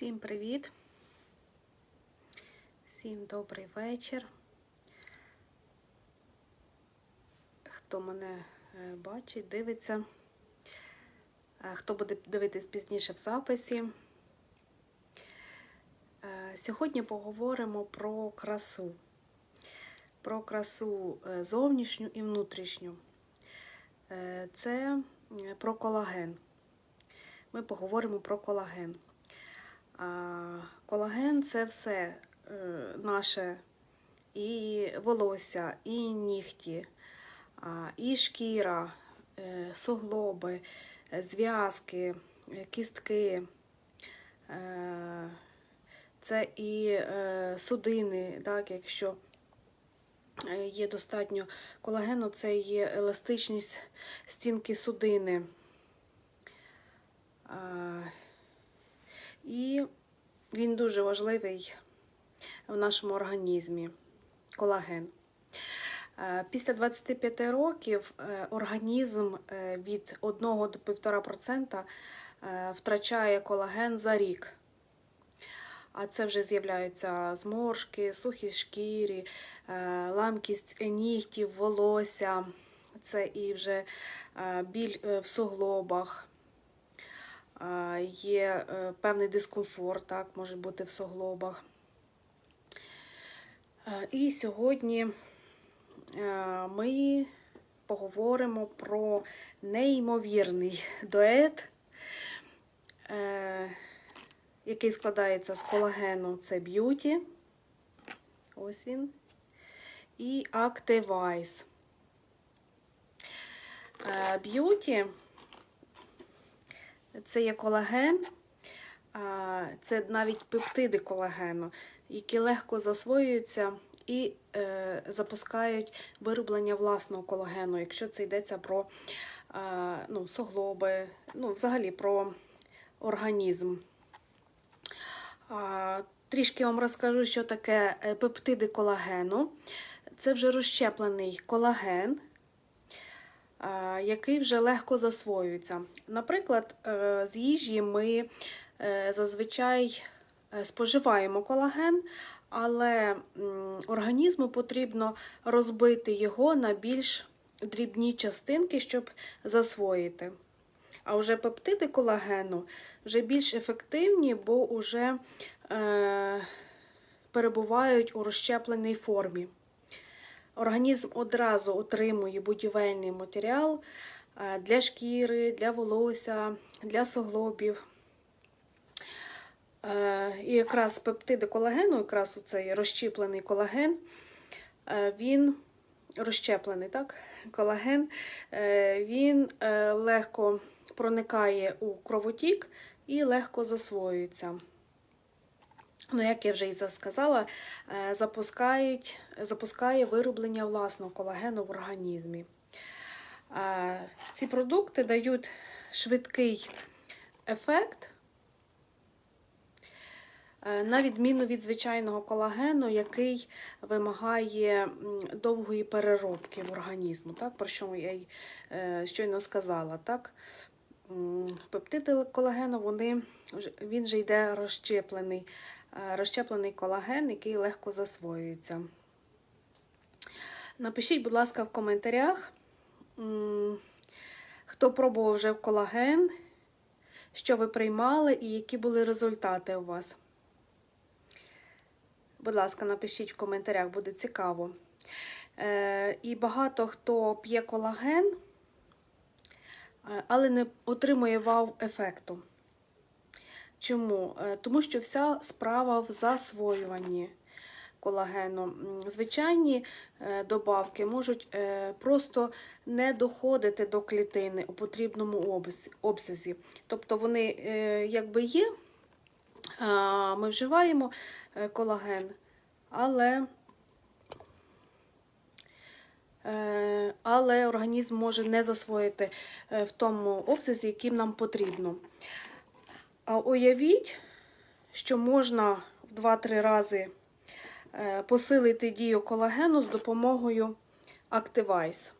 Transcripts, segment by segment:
Всім привіт! Всім добрий вечір. Хто мене е, бачить, дивиться, Е, хто буде дивитись пізніше в записі. Е, Сьогодні поговоримо про красу. Про красу зовнішню і внутрішню. Це про колаген. Ми поговоримо про колаген. Колаген це все е, наше і волосся, і нігті, і шкіра, е, суглоби, е, зв'язки, кістки. Це і судини, так, якщо є достатньо колагену, це є еластичність стінки судини. І він дуже важливий в нашому організмі колаген. Е, Після 25 років е, організм е, від 1 до 1,5% е, втрачає колаген за рік. А це вже з'являються зморшки, сухі шкірі, ламкість нігтів, волосся, це і вже біль в суглобах. Є е, певний дискомфорт, так, може бути в суглобах. Е, І сьогодні е, ми поговоримо про неймовірний дует, який складається з колагену, це б'юті. Ось він. І Activize. Б'юті це є колаген, це навіть пептиди колагену, які легко засвоюються і е, запускають вироблення власного колагену, якщо це йдеться про ну, суглоби, ну, взагалі про організм. Трішки вам розкажу, що таке е, пептиди колагену. Це вже розщеплений колаген, який вже легко засвоюється. Наприклад, е, з їжі ми е, зазвичай е, споживаємо колаген, але організму потрібно розбити його на більш дрібні частинки, щоб засвоїти. А вже пептиди колагену вже більш ефективні, бо вже е, перебувають у розщепленій формі. Організм одразу отримує будівельний матеріал е, для шкіри, для волосся, для суглобів. Е, І якраз пептиди колагену, якраз цей розщеплений колаген, е, він розщеплений, так? Колаген, він легко проникає у кровотік і легко засвоюється. Ну, як я вже і сказала, е, запускають, запускає вироблення власного колагену в організмі. Е, Ці продукти дають швидкий ефект, е, на відміну від звичайного колагену, який вимагає довгої переробки в організму, так, про що я й щойно сказала. Так? Пептиди колагену, вони, він вже йде розщеплений, розщеплений колаген, який легко засвоюється. Напишіть, будь ласка, в коментарях, хто пробував вже колаген, що ви приймали і які були результати у вас. Будь ласка, напишіть в коментарях, буде цікаво. Е, і багато хто п'є колаген, е, але не отримує вау-ефекту. Чому? Е, Тому що вся справа в засвоюванні колагену. Звичайні е, добавки можуть е, просто не доходити до клітини у потрібному обсязі. Тобто вони якби є, ми вживаємо колаген, але, але організм може не засвоїти в тому обсязі, яким нам потрібно. А уявіть, що можна в 2-3 рази е, посилити дію колагену з допомогою Activize.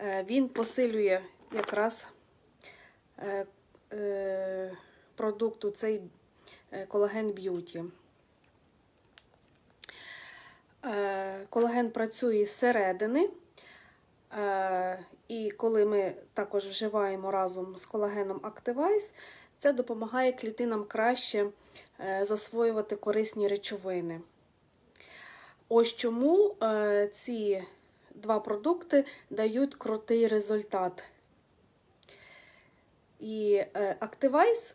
Е, Він посилює якраз е, продукту цей колаген б'юті. Колаген працює зсередини, е, і коли ми також вживаємо разом з колагеном Activise, це допомагає клітинам краще е, засвоювати корисні речовини. Ось чому е, ці два продукти дають крутий результат. І е, Activise,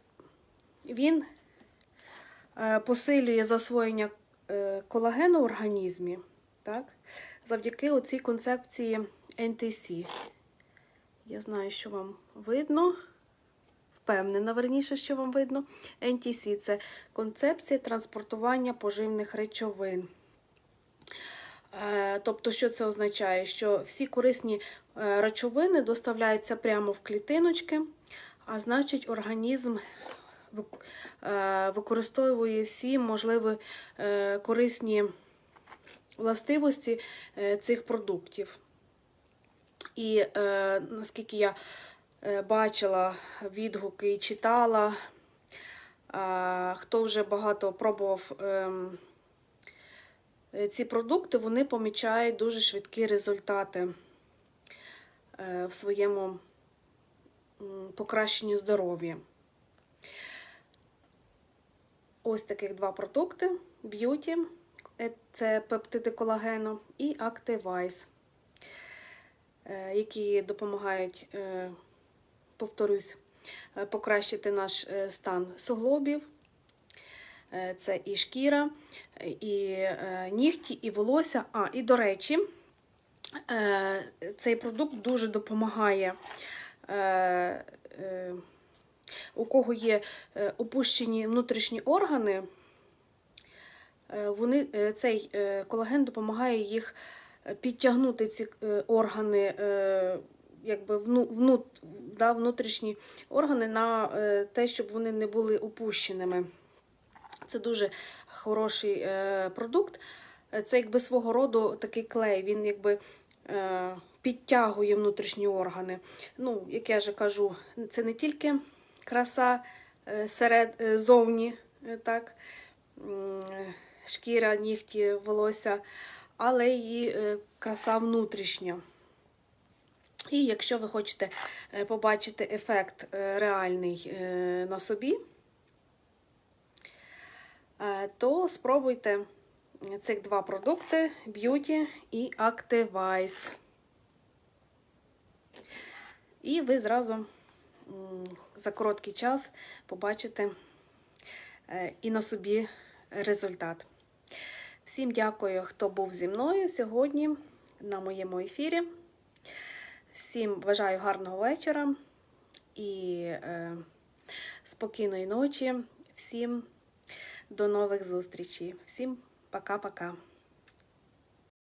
він е, посилює засвоєння е, колагену в організмі, так? завдяки оцій концепції NTC. Я знаю, що вам видно. Впевнена, верніше, що вам видно. NTC це концепція транспортування поживних речовин. Е, Тобто, що це означає? Що всі корисні е, речовини доставляються прямо в клітиночки, а значить, організм е, використовує всі можливі корисні властивості цих продуктів. І е, наскільки я е, бачила відгуки і читала, е, хто вже багато пробував. ем, Е, ці продукти вони помічають дуже швидкі результати е, в своєму покращенні здоров'я. Ось таких два продукти: б'юті, е, це пептиди колагену, і Activise, е, які допомагають, е, повторюсь, е, покращити наш е, стан суглобів. Е, Це і шкіра, і е, нігті, і волосся. А, і до речі, е, цей продукт дуже допомагає. е, е, У кого є е, опущені внутрішні органи, е, вони, е, цей е, колаген допомагає їх е, підтягнути ці е, органи, е, якби вну, да, внутрішні органи на е, те, щоб вони не були опущеними. Це дуже хороший е, продукт. Е, Це якби свого роду такий клей. Він якби е, підтягує внутрішні органи. Ну, як я вже кажу, це не тільки краса е, серед, е, зовні, е, так, шкіра, нігті, волосся, але і е, краса внутрішня. І якщо ви хочете е, побачити ефект е, реальний на собі, то спробуйте цих два продукти Beauty і Activise. І ви зразу за короткий час побачите і на собі результат. Всім дякую, хто був зі мною сьогодні на моєму ефірі. Всім бажаю гарного вечора і е, спокійної ночі. Всім до нових зустрічей. Всім пока-пока.